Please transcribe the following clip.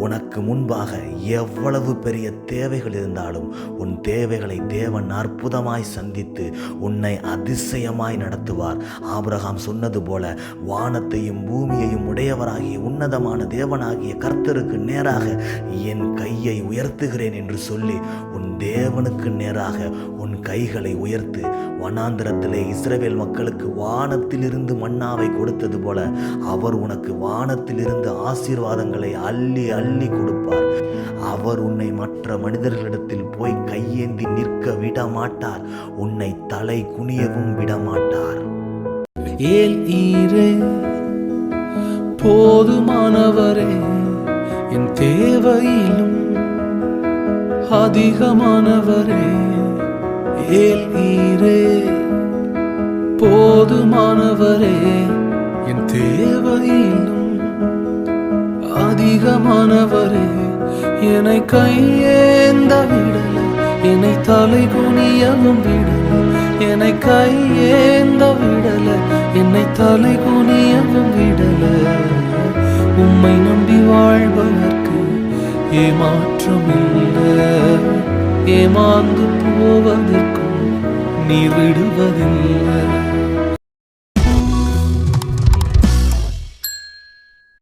உனக்கு முன்பாக எவ்வளவு பெரிய தேவைகள் இருந்தாலும் உன் தேவைகளை தேவன் அற்புதமாய் சந்தித்து உன்னை அதிசயமாய் நடத்துவார். ஆபிரகாம் சொன்னது போல வானத்தையும் பூமியையும் உடையவராகிய உன்னதமான தேவனாகிய கர்த்தருக்கு நேராக என் கையை உயர்த்துகிறேன் என்று சொல்லி உன் தேவனுக்கு நேராக கைகளை உயர்த்து வனாந்திரத்திலே இஸ்ரவேல் மக்களுக்கு வானத்திலிருந்து மன்னாவை கொடுத்தது போல அவர் உனக்கு வானத்திலிருந்து ஆசீர்வாதங்களை அள்ளி அள்ளி கொடுப்பார். அவர் உன்னை மற்ற மனிதர்களிடத்தில் போய் கையேந்தி நிற்க விட மாட்டார் உன்னை தலை குனியவும் விட மாட்டார் ஏல் ஈரே போதுமானவரே என் தேவையிலும் அதிகமானவரே. ஏல் ஈரே போதுமானவரே என் தேவையிலும் அதிகமானவரே என்னை கையேந்த விடல என்னை தலை குனியவும் விடல என்னை கையேந்த விடல என்னை தலை குனியவும் விடல. உம்மை நம்பி வாழ்பவர்க்கு ஏமாற்றம் இல்லை ஏமாந்து போவது நீ விடுவதில்லை.